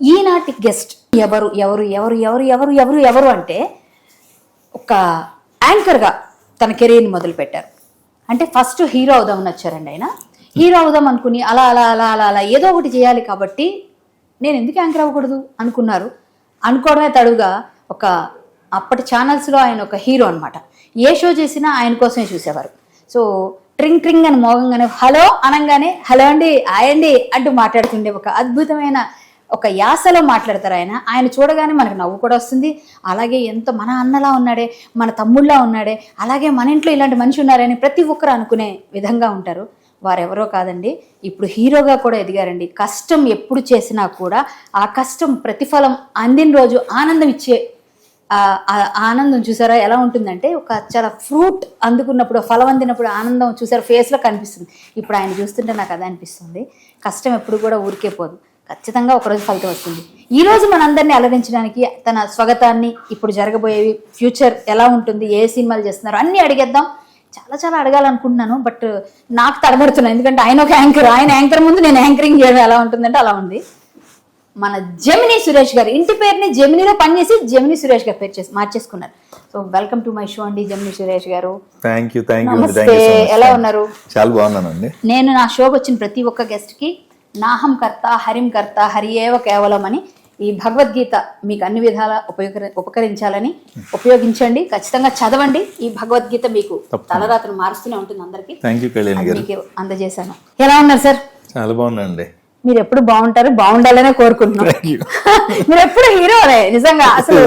ఈనాటి గెస్ట్ ఎవరు ఎవరు ఎవరు ఎవరు ఎవరు ఎవరు ఎవరు అంటే ఒక యాంకర్గా తన కెరీర్ని మొదలుపెట్టారు. అంటే ఫస్ట్ హీరో అవుదామని వచ్చారండి ఆయన. హీరో అవుదాం అనుకుని అలా అలా అలా అలా అలా ఏదో ఒకటి చేయాలి కాబట్టి నేను ఎందుకు యాంకర్ అవ్వకూడదు అనుకున్నారు. అనుకోవడమే తడుగా ఒక అప్పటి ఛానల్స్లో ఆయన ఒక హీరో అనమాట ఏ షో చేసినా ఆయన కోసమే చూసేవారు. సో ట్రింగ్ ట్రింగ్ అని మోగంగానే హలో అనగానే హలో అండి ఆయండి అంటూ మాట్లాడుతుండే ఒక అద్భుతమైన ఒక యాసలో మాట్లాడతారు ఆయన. ఆయన చూడగానే మనకు నవ్వు కూడా వస్తుంది. అలాగే ఎంత మన అన్నలా ఉన్నాడే మన తమ్ముళ్ళలా ఉన్నాడే అలాగే మన ఇంట్లో ఇలాంటి మనిషి ఉన్నారని ప్రతి ఒక్కరు అనుకునే విధంగా ఉంటారు. వారెవరో కాదండి ఇప్పుడు హీరోగా కూడా ఎదిగారండి. కష్టం ఎప్పుడు చేసినా కూడా ఆ కష్టం ప్రతిఫలం అందిన రోజు ఆనందం ఇచ్చే ఆనందం చూసారా ఎలా ఉంటుందంటే ఒక చాలా ఫ్రూట్ అందుకున్నప్పుడు ఫలం అందినప్పుడు ఆనందం చూసారా ఫేస్లో కనిపిస్తుంది. ఇప్పుడు ఆయన చూస్తుంటే నాకు అదే అనిపిస్తుంది. కష్టం ఎప్పుడు కూడా ఊరికే పోదు. ఖచ్చితంగా ఒకరోజు ఫలితం వస్తుంది. ఈ రోజు మనందరినీ అలరించడానికి తన స్వాగతాన్ని ఇప్పుడు జరగబోయేవి ఫ్యూచర్ ఎలా ఉంటుంది ఏ సినిమాలు చేస్తున్నారు అన్నీ అడిగేద్దాం. చాలా చాలా అడగాలనుకుంటున్నాను బట్ నాకు తడబడుతున్నాను ఎందుకంటే ఆయన ఒక యాంకర్ ఆయన యాంకర్ ముందు నేను యాంకరింగ్ చేయడం ఎలా ఉంటుందంటే అలా ఉంది. మన జమిని సురేష్ గారు ఇంటి పేరుని జమినిలో పనిచేసి జమిని సురేష్ గారు పేరు చేసి మార్చేసుకున్నారు. So welcome to my show అండి జమిని సురేష్ గారు. థ్యాంక్ యూ థ్యాంక్ యూ ఎలా ఉన్నారు? చాలా బాగున్నానండి. నేను నా షోకి వచ్చిన ప్రతి ఒక్క గెస్ట్కి నాహం కర్త హరిం కర్త హరి ఏవ కేవలం అని ఈ భగవద్గీత మీకు అన్ని విధాల ఉపయోగ ఉపకరించాలని ఉపయోగించండి. ఖచ్చితంగా చదవండి. ఈ భగవద్గీత మీకు తలరాత్రి మారుస్తూనే ఉంటుంది అందరికి. అందజేశాను. ఎలా ఉన్నారు సార్? చాలా బాగున్నానండి. మీరు ఎప్పుడు బాగుంటారు? బాగుండాలనే కోరుకుంటున్నాం. థ్యాంక్ యూ మీరు ఎప్పుడు హీరోనే నిజంగా. అసలు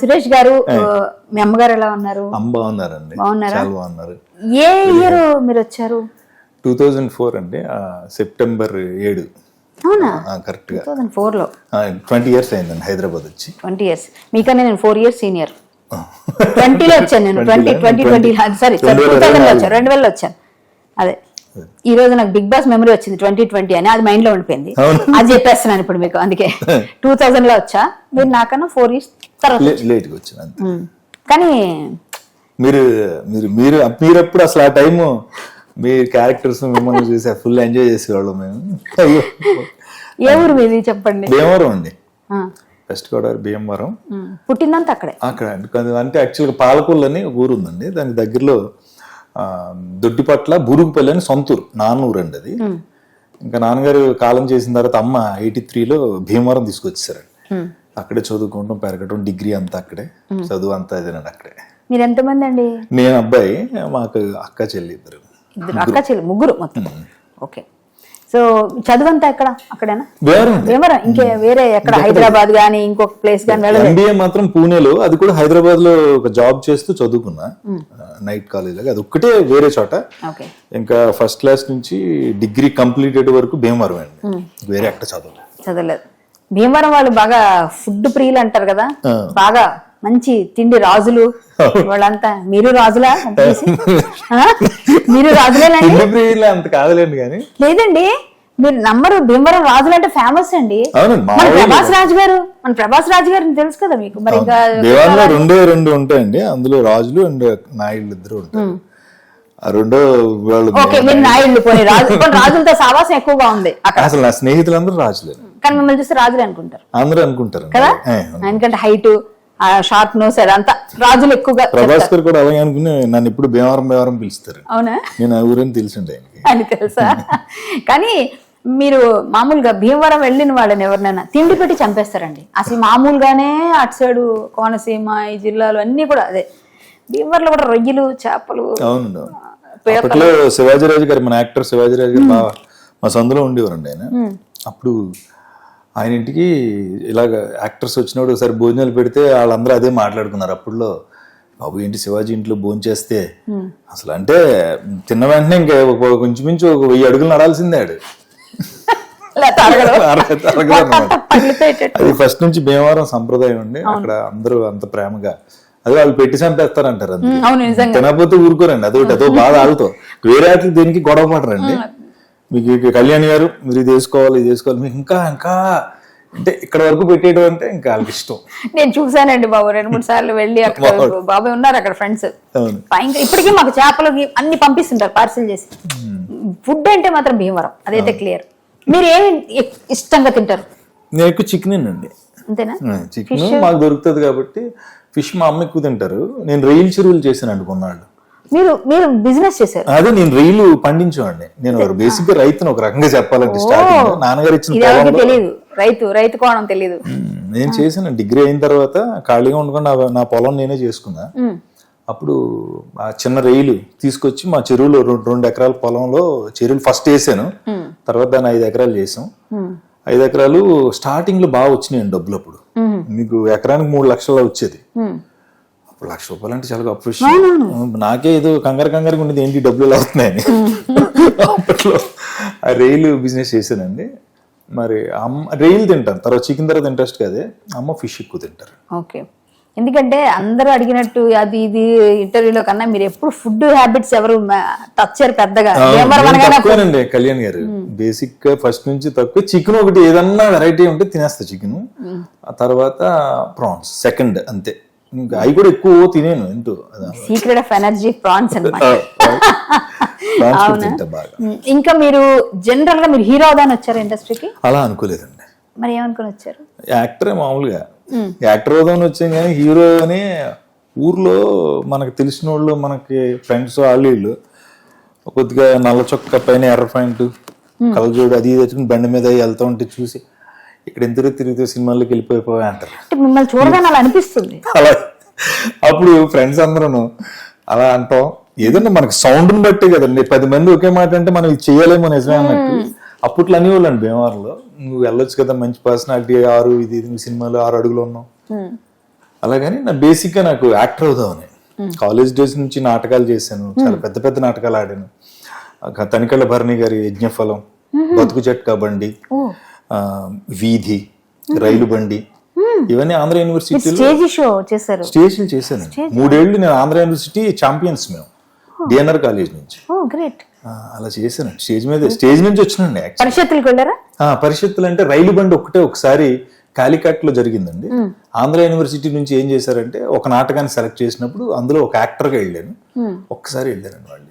సురేష్ గారు మీ అమ్మగారు ఎలా ఉన్నారు? బాగున్నారండి. బాగున్నారు. ఏ ఇయర్ మీరు వచ్చారు? టూ థౌజండ్ ఫోర్ అండి సెప్టెంబర్ ఏడు. అవునా? కరెక్ట్గా థౌసండ్ ఫోర్లో? ట్వంటీ ఇయర్స్ అయిందండి హైదరాబాద్ వచ్చి. Twenty years. మీకన్నా నేను ఫోర్ ఇయర్స్ సీనియర్. ట్వంటీలో వచ్చాను నేను twenty twenty twenty. Sorry two థౌసండ్లో వచ్చాను రెండు వేలలో వచ్చాను. అదే. ఈ రోజు నాకు బిగ్ బాస్ మెమరీ వచ్చింది ట్వంటీ ట్వంటీ అని అది మైండ్లో ఉండిపోయింది. అది చెప్పేస్తున్నాను ఇప్పుడు మీకు అందుకే. టూ థౌసండ్లో వచ్చా? మీరు నాకన్నా ఫోర్ ఇయర్స్ తర్వాత ఉమ్. కానీ మీరు మీరు మీరు మీరప్పుడు అసలు ఆ టైము మీ క్యారెక్టర్స్ మిమ్మల్ని చూసి ఫుల్ ఎంజాయ్ చేసేవాళ్ళం మేము. ఏ ఊరు మీది చెప్పండి? భీమవరం అండి. వెస్ట్ గోదావరి భీమవరం. పుట్టిందంతా అక్కడే? అక్కడ అంటే యాక్చువల్గా పాలకొల్లు అని ఒక ఊరు ఉందండి. దానికి దగ్గరలో దొడ్డిపట్ల బూరుగుపల్లి అని సొంత ఊరు నాన్న ఊరు అండి అది. ఇంకా నాన్నగారు కాలం చేసిన తర్వాత అమ్మ ఎయిటీ త్రీలో భీమవరం తీసుకొచ్చేసారండి. అక్కడే చదువుకుంటాం పెరగటం డిగ్రీ అంతా అక్కడే. చదువు అంతా అదేనండి అక్కడే. మీరు ఎంతమంది అండి నేను అబ్బాయి మాకు అక్క చెల్లి ఇద్దరు. ఇద్దరు అక్క చెల్లి ముగ్గురు మొత్తం. ఓకే. సో చదువంతా ఎక్కడ? అక్కడేనా? ఇంకే వేరే ఎక్కడ? హైదరాబాద్ గానీ ఇంకొక ప్లేస్ గానీ ఎంబీఏ మాత్రం పూణేలో అది కూడా హైదరాబాద్లో ఒక జాబ్ చేస్తూ చదువుకున్నా. నైట్ కాలేజ్ అది ఒక్కటే వేరే చోట. ఇంకా ఫస్ట్ క్లాస్ నుంచి డిగ్రీ కంప్లీటెడ్ వరకు భీమవరం అండి. వేరే ఎక్కడ చదవలేదు. చదవలేదు. భీమవరం వాళ్ళు బాగా ఫుడ్ ప్రియులు అంటారు కదా. బాగా మంచి తిండి రాజులు. వాళ్ళంతా మీరు రాజులా? మీరు రాజులేనండి? అంత కాదులేండి కానీ. లేదండి. మీరు నమ్మరు భీమవరం రాజులు అంటే ఫేమస్ అండి. మన ప్రభాస్ రాజు గారు మన ప్రభాస్ రాజు గారు తెలుసు కదా మీకు? మరి ఇంకా దేవాలయంలో రెండే రెండు ఉంటాయండి. అందులో రాజులు అండ్ నాయుళ్ళు ఇద్దరు ఉంటారు. రెండో వాళ్ళు ఓకే మీరు నాయుళ్ళు పోయి రాజు రాజులతో సావాసం ఎక్కువగా ఉంది అక్కడ. అసలు నా స్నేహితులందరూ రాజులే. కానీ మిమ్మల్ని చూస్తే రాజులే అనుకుంటారు. అందరూ అనుకుంటారు. కదా? ఎందుకంటే హైట్ షార్ట్ నోస్ అదంతా రాజులు ఎక్కువగా ప్రభాస్ గారు కూడా అలాగే అనుకుని నన్ను ఇప్పుడు భీమవరం భీమవరం పిలుస్తారు. అవునా? నేను ఆ ఊరని తెలిసిండే అని తెలుసా? కానీ మీరు మామూలుగా భీమవరం వెళ్ళిన వాళ్ళని ఎవరినైనా తిండి పెట్టి చంపేస్తారండి. అసలు మామూలుగానే అటు సైడు కోనసీమ ఈ జిల్లాలు అన్నీ కూడా అదే భీమవరంలో కూడా రొయ్యలు చేపలు అవును. అప్పట్లో శివాజీరాజు గారు మన యాక్టర్ శివాజీరాజు గారు మా సందులో ఉండేవారండి ఆయన. అప్పుడు ఆయన ఇంటికి ఇలాగ యాక్టర్స్ వచ్చినప్పుడు ఒకసారి భోజనాలు పెడితే వాళ్ళందరూ అదే మాట్లాడుకున్నారు. అప్పుడులో బాబు ఏంటి శివాజీ ఇంట్లో భోజనం చేస్తే? అసలు అంటే తిన్న వెంటనే ఇంకా ఒక కొంచెం మించి ఒక వెయ్యి అడుగులు నడాల్సిందే ఆడు. అది ఫస్ట్ నుంచి భీమవరం సంప్రదాయం అండి. అక్కడ అందరూ అంత ప్రేమగా. అది వాళ్ళు పెట్టి చంపేస్తారంటారు తినకపోతే ఊరుకోరండి. అదొకటి అదో బాధ ఆడుతో వేరే దేనికి గొడవ పడరండి. మీకు కళ్యాణ్ గారు మీరు ఇది వేసుకోవాలి ఇది వేసుకోవాలి మీకు ఇంకా ఇంకా అంటే ఇక్కడ వరకు పెట్టేయడం అంటే ఇంకా వాళ్ళకి ఇష్టం. నేను చూసానండి బాబు రెండు మూడు సార్లు వెళ్ళి అక్కడ బాబాయ్ ఉన్నారు అక్కడ ఫ్రెండ్స్. ఇంకా ఇప్పటికీ మాకు చేపలు అన్ని పంపిస్తుంటారు పార్సిల్ చేసి. ఫుడ్ అంటే మాత్రం భీమవరం అదైతే క్లియర్. మీరు ఏమి ఇష్టంగా తింటారు? నేను ఎక్కువ చికెన్ అండి. అంతేనా? చికెన్ మాకు దొరుకుతుంది కాబట్టి ఫిష్ మా అమ్మ ఎక్కువ తింటారు. నేను రొయ్యల చెరువులు చేశానండి కొన్నాళ్ళు మీరు మీరు బిజినెస్ చేశారు. అదే నేను రొయ్యలు పండించేవాడిని. నేను బేసిక్గా రైతుని ఒక రకంగా చెప్పాలంటే స్టార్టింగ్ నాన్నగారు ఇచ్చిన తెలియదు రైతు రైతు కోణం తెలియదు నేను చేశాను. డిగ్రీ అయిన తర్వాత ఖాళీగా ఉండకుండా నా- పొలం నేనే చేసుకున్నా. అప్పుడు ఆ చిన్న రైలు తీసుకొచ్చి మా చెరువులో రెండు రెండు ఎకరాల పొలంలో చెరువులు ఫస్ట్ వేసాను. తర్వాత దాన్ని ఐదు ఎకరాలు చేసాం. ఐదు ఎకరాలు స్టార్టింగ్లో బాగా వచ్చినాయండి డబ్బులు అప్పుడు. మీకు ఎకరానికి మూడు లక్షలు వచ్చేది. అప్పుడు లక్ష రూపాయలు అంటే చాలా గొప్ప విషయం. నాకే ఏదో కంగారు కంగారుగా ఉండేది ఏంటి డబ్బులు అవుతున్నాయని అప్పట్లో ఆ రైలు బిజినెస్ చేశానండి. మరి అమ్మ రైలు తింటాను తర్వాత చికెన్ తర్వాత ఇంట్రెస్ట్ కాదే అమ్మ ఫిష్ ఎక్కువ తింటారు. ఓకే. ఎందుకంటే అందరూ అడిగినట్టు అది ఇది ఇంటర్వ్యూలో కన్నా మీరు ఎప్పుడు ఫుడ్ హ్యాబిట్స్ ఎవరు టచ్ చేయరు పెద్దగా. తక్కువేనండి కళ్యాణ్ గారు. బేసిక్గా ఫస్ట్ నుంచి తక్కువ చికెన్ ఒకటి ఏదన్నా వెరైటీ ఉంటే తినేస్తా చికెన్. ఆ తర్వాత ప్రాన్స్ సెకండ్ అంతే. ఇంకా అవి కూడా ఎక్కువ తినేను ఎంతో. Secret of energy prawns um, ఇంకా మీరు జనరల్గా మీరు హీరో అవుదాని వచ్చారు ఇండస్ట్రీకి అలా అనుకోలేదండి. మరి ఏమనుకుని వచ్చారు? యాక్టరే మామూలుగా. యాక్టర్ అవుదామని వచ్చాం కానీ హీరో అని ఊర్లో మనకు తెలిసిన వాళ్ళు మనకి ఫ్రెండ్స్ వాళ్ళు వీళ్ళు కొద్దిగా నల్ల చొక్క పైన ఎర్ర పాయింట్ కలజోడు అది తెచ్చుకుని బండి మీద వెళ్తా ఉంటే చూసి ఇక్కడ ఎంత తిరిగితే సినిమాల్లోకి వెళ్ళిపోయిపోయా అంటారు. అంటే మిమ్మల్ని చూడగానే అలా అనిపిస్తుంది. అలా. అప్పుడు ఫ్రెండ్స్ అందరూ అలా అంటాం. ఏదన్నా మనకి సౌండ్ బట్టి కదండి. పది మంది ఒకే మాట అంటే మనం ఇది చేయలేమో నిజమే అన్నట్టు. అప్పట్లో అనేవాళ్ళండి భీమవరంలో నువ్వు వెళ్ళొచ్చు కదా మంచి పర్సనాలిటీ ఆరు ఇది నువ్వు సినిమాలో ఆరు అడుగులు ఉన్నావు. అలాగని నా బేసిక్గా నాకు యాక్టర్ అవుదామని. కాలేజ్ డేస్ నుంచి నాటకాలు చేశాను. చాలా పెద్ద పెద్ద నాటకాలు ఆడాను. తనికళ్ళ భరణి గారి యజ్ఞఫలం బతుకు జట్కా బండి వీధి రైలు బండి ఇవన్నీ ఆంధ్ర యూనివర్సిటీలో స్టేజ్ షో చేశారు. స్టేజ్లు చేశాను. మూడేళ్ళు నేను ఆంధ్ర యూనివర్సిటీ ఛాంపియన్స్ మేము డిఎన్ఆర్ కాలేజ్ నుంచి. గ్రేట్. అలా చేశాను. స్టేజ్ మీద స్టేజ్ నుంచి వచ్చినండి పరిషత్తులకు వెళ్ళారా? పరిషత్తులు అంటే రైలు బండి ఒక్కటే ఒకసారి కాలికట్లో జరిగిందండి ఆంధ్ర యూనివర్సిటీ నుంచి ఏం చేశారంటే ఒక నాటకాన్ని సెలెక్ట్ చేసినప్పుడు అందులో ఒక యాక్టర్గా వెళ్ళాను ఒక్కసారి వెళ్ళాను వాళ్ళు.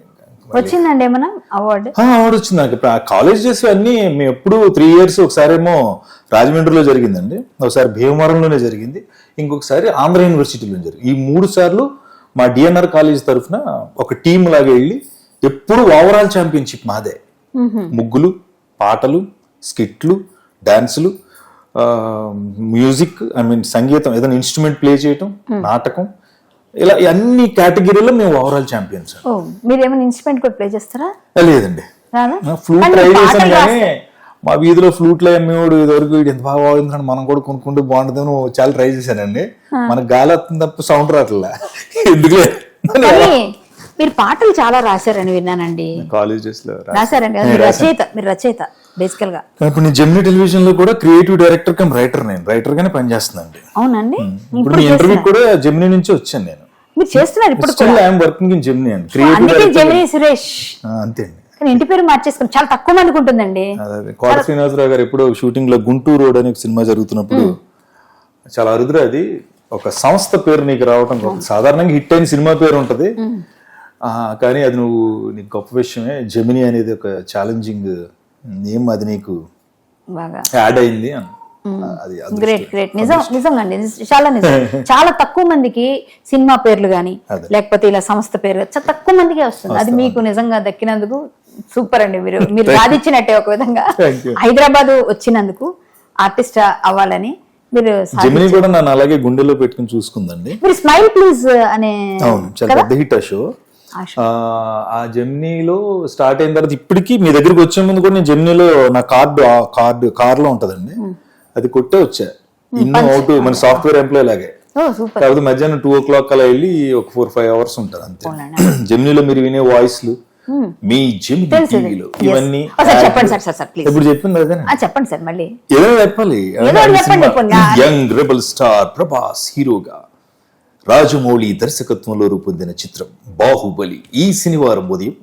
వచ్చిందండి ఏమన్నా అవార్డు అవార్డు వచ్చింది. నాకు ఇప్పుడు ఆ కాలేజ్ అన్ని మేము ఎప్పుడు త్రీ ఇయర్స్ ఒకసారి ఏమో రాజమండ్రిలో జరిగిందండి. ఒకసారి భీమవరంలోనే జరిగింది. ఇంకొకసారి ఆంధ్ర యూనివర్సిటీలో జరిగింది. ఈ మూడు సార్లు మా డిఎన్ఆర్ కాలేజ్ తరఫున ఒక టీం లాగా వెళ్ళి ఎప్పుడు ఓవరాల్ ఛాంపియన్షిప్ మాదే. ముగ్గులు పాటలు స్కిట్లు డాన్సులు ఆ, మ్యూజిక్ ఐ మీన్ సంగీతం ఏదైనా ఇన్స్ట్రుమెంట్ ప్లే చేయటం నాటకం ఇలా అన్ని కేటగిరీలో మేము ఓవరాల్ ఛాంపియన్స్ ఓ మీరు ఏమైనా ఇన్స్ట్రుమెంట్ కూడా ప్లే చేస్తారా? లేదండి. ఫ్లూట్ ట్రై చేశాను కానీ మా వీధిలో ఫ్లూట్లు అమ్మేవాడు ఇదివరకు వీడు ఎంత బాగా వాడుతున్నాడు మనం కూడా కొనుక్కుంటే బాగుంటుందని ఓ చాలా ట్రై చేశానండి. మనకు గాలి వస్తుంది తప్ప సౌండ్ రావట్లే. ఎందుకులే? కానీ మీరు పాటలు చాలా రాశారని విన్నానండి. కాలేజెస్లో రాశారండి. రచయిత మీరు రచయిత. బేసికల్గా. ఇప్పుడు నేను జెమినీ టెలివిజన్లో కూడా క్రియేటివ్ డైరెక్టర్ కమ్ రైటర్ నేను. రైటర్ గానే పనిచేస్తున్నాను అవునండి ఇప్పుడు మీ ఇంటర్వ్యూ కూడా జెమినీ నుంచి వచ్చాను నేను. మీరు చేస్తున్నారు ఇప్పుడు still I'm working in Gemini అండి. Creative Gemini Suresh. అంతే అండి. కానీ ఇంటి పేరు మార్చేసుకుని చాలా తక్కువ మందికి ఉంటుందండి. కోట శ్రీనివాసరావు గారు ఎప్పుడో షూటింగ్లో గుంటూరు రోడ్ అనే సినిమా జరుగుతున్నప్పుడు చాలా అరుదురా అది. ఒక సంస్థ పేరు నీకు రావటం సాధారణంగా హిట్ అయిన సినిమా పేరు ఉంటది. కానీ అది నువ్వు నీకు గొప్ప విషయమే. జెమిని అనేది ఒక ఛాలెంజింగ్ నేమ్ అది నీకు? బాగా. యాడ్ అయింది గ్రేట్ గ్రేట్ నిజం నిజంగా అండి. చాలా నిజం. చాలా తక్కువ మందికి సినిమా పేర్లు గాని లేకపోతే ఇలా సంస్థ పేరు చాలా తక్కువ మందికే వస్తుంది. అది మీకు నిజంగా దక్కినందుకు సూపర్ అండి. మీరు మీరు సాధించినట్టే ఒక విధంగా. హైదరాబాద్ వచ్చినందుకు ఆర్టిస్ట్ అవ్వాలని మీరు జెమిని కూడా నన్ను అలాగే గుండెలో పెట్టుకుని చూసుకుందండి. మీరు స్మైల్ ప్లీజ్ అనే పెద్ద హిట్ ఆ షో ఆ జెమ్నీలో స్టార్ట్ అయిన తర్వాత ఇప్పటికీ మీ దగ్గరికి వచ్చే ముందు కూడా నేను జెమ్నీలో నా కార్డు ఆ కార్డు కార్లో ఉంటదండి అది కొట్టే వచ్చా. ఇన్ అవుట్ మన సాఫ్ట్వేర్ ఎంప్లాయ్ లాగే. కాకపోతే మధ్యాహ్నం టూ ఓ క్లాక్ అలా వెళ్ళి ఒక ఫోర్ ఫైవ్ అవర్స్ ఉంటుంది అంతే. జెమ్నీలో మీరు వినే వాయిస్లు మీ జిమ్ టీవీలో ఇవన్నీ సార్ చెప్పండి సార్ సార్ సార్ ప్లీజ్ ఇప్పుడు చెప్పింది అదే చెప్పండి సార్ మళ్ళీ. ఏదైనా చెప్పాలి. యంగ్ రెబల్ స్టార్ ప్రభాస్ హీరోగా. రాజమౌళి దర్శకత్వంలో రూపొందిన చిత్రం బాహుబలి ఈ శనివారం ఉదయం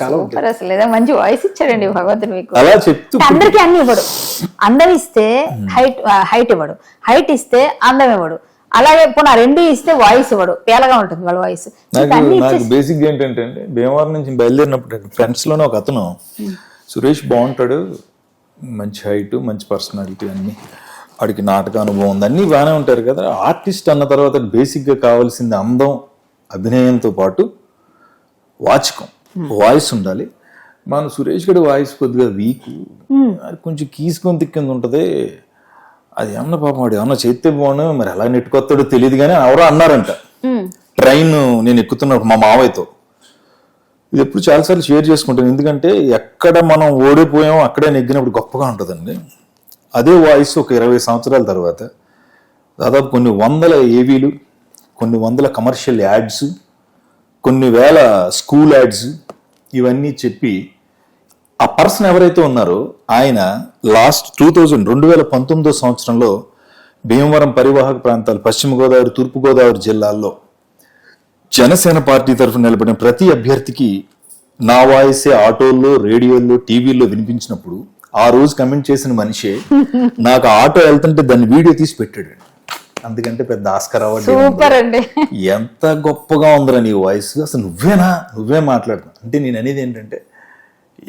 చాలా అసలు మంచి వాయిస్ ఇచ్చాడండి భగవంతుడు మీకు. అలా చెప్తూ అందరికి అన్ని ఇవ్వడు. అందం ఇస్తే హైట్ హైట్ ఇవ్వడు. హైట్ ఇస్తే అందం ఇవ్వడు. అలాగే పోనీ రెండు ఇస్తే వాయిస్ ఇవ్వడు. పేలగా ఉంటుంది వాళ్ళ వాయిస్. నాకు నాకు బేసిక్ ఏంటంటే అండి భీమవరం నుంచి బయలుదేరినప్పుడు ఫ్రెండ్స్లోనే ఒక అతను. సురేష్ బాగుంటాడు. మంచి హైట్ మంచి పర్సనాలిటీ అన్ని. వాడికి నాటక అనుభవం ఉంది. అన్నీ బాగానే ఉంటారు కదా. ఆర్టిస్ట్ అన్న తర్వాత బేసిక్గా కావాల్సింది అందం అభినయంతో పాటు వాచకం. వాయిస్ ఉండాలి. మన సురేష్ గడి వాయిస్ కొద్దిగా వీక్ అది కొంచెం కీసుకొని తిక్కింది ఉంటుంది. అది ఏమన్నా పాపం వాడు ఏమన్నా చేస్తే బాగుండు? మరి ఎలా నెట్టుకొస్తాడో తెలియదు కానీ ఎవరో అన్నారంట. ట్రైన్ నేను ఎక్కుతున్నప్పుడు మా మావయ్యతో. ఇది ఎప్పుడు చాలాసార్లు షేర్ చేసుకుంటాను. ఎందుకంటే ఎక్కడ మనం ఓడిపోయామో అక్కడే నెగ్గినప్పుడు గొప్పగా ఉంటుందండి. అదే వాయిస్ ఒక ఇరవై సంవత్సరాల తర్వాత దాదాపు కొన్ని వందల ఏవీలు కొన్ని వందల కమర్షియల్ యాడ్స్ కొన్ని వేల స్కూల్ యాడ్స్ ఇవన్నీ చెప్పి ఆ పర్సన్ ఎవరైతే ఉన్నారో ఆయన లాస్ట్ టూ థౌజండ్ రెండు వేల పంతొమ్మిదో సంవత్సరంలో భీమవరం పరివాహక ప్రాంతాలు పశ్చిమ గోదావరి తూర్పు గోదావరి జిల్లాల్లో జనసేన పార్టీ తరఫున నిలబడిన ప్రతి అభ్యర్థికి నా వాయిసే ఆటోల్లో రేడియోల్లో టీవీల్లో వినిపించినప్పుడు ఆ రోజు కమెంట్ చేసిన మనిషే నాకు ఆటో వెళ్తుంటే దాన్ని వీడియో తీసి పెట్టాడు. అందుకంటే పెద్ద ఆస్కర్ అవార్డు. సూపర్ అండి. ఎంత గొప్పగా ఉందిరా నీ వాయిస్? అసలు నువ్వేనా? నువ్వే మాట్లాడుతున్నా అంటే నేను అనేది ఏంటంటే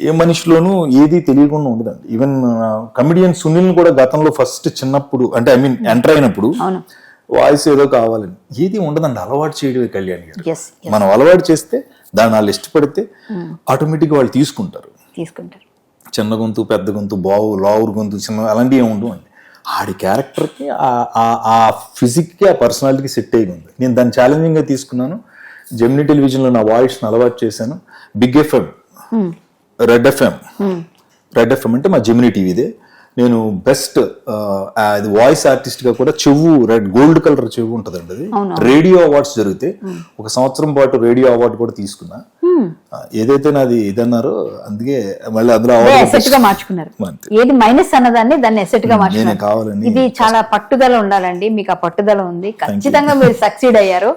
ఏ మనిషిలోనూ ఏది తెలియకుండా ఉండదండి. ఈవెన్ కమిడియన్ సునీల్ కూడా గతంలో ఫస్ట్ చిన్నప్పుడు అంటే ఐ మీన్ ఎంటర్ అయినప్పుడు వాయిస్ ఏదో కావాలని. ఏది ఉండదండి. అలవాటు చేయడమే కళ్యాణ్ గారు. మనం అలవాటు చేస్తే దాన్ని వాళ్ళు ఇష్టపడితే ఆటోమేటిక్గా వాళ్ళు తీసుకుంటారు. తీసుకుంటారు. చిన్న గొంతు పెద్ద గొంతు బావు లావురు గొంతు చిన్న అలాంటివి ఏమి ఉండవు అండి. ఆడి క్యారెక్టర్కి ఆ- ఫిజిక్కి ఆ పర్సనాలిటీకి సెట్ అయ్యి ఉంది. నేను దాన్ని ఛాలెంజింగ్గా తీసుకున్నాను. జెమినీ టెలివిజన్లో నా వాయిస్ని అలవాటు చేశాను. Big FM. Red FM. Red FM అంటే మా జెమినీ టీవీదే. నేను బెస్ట్ అది వాయిస్ ఆర్టిస్ట్గా కూడా చెవు రెడ్ గోల్డ్ కలర్ చెవు ఉంటదండి అది. రేడియో అవార్డ్స్ జరిగితే ఒక సంవత్సరం పాటు రేడియో అవార్డు కూడా తీసుకున్నా. ఏదైతే నాది ఇదన్నారో అందుకే మళ్ళీ అందులో ఎసెట్గా మార్చుకున్నారు. ఏది మైనస్ అన్నదాన్ని దాన్ని ఎసెట్గా మార్చుకున్నారు. ఇది చాలా పట్టుదల ఉండాలండి మీకు ఆ పట్టుదల ఉంది. ఖచ్చితంగా మీరు సక్సీడ్ అయ్యారు.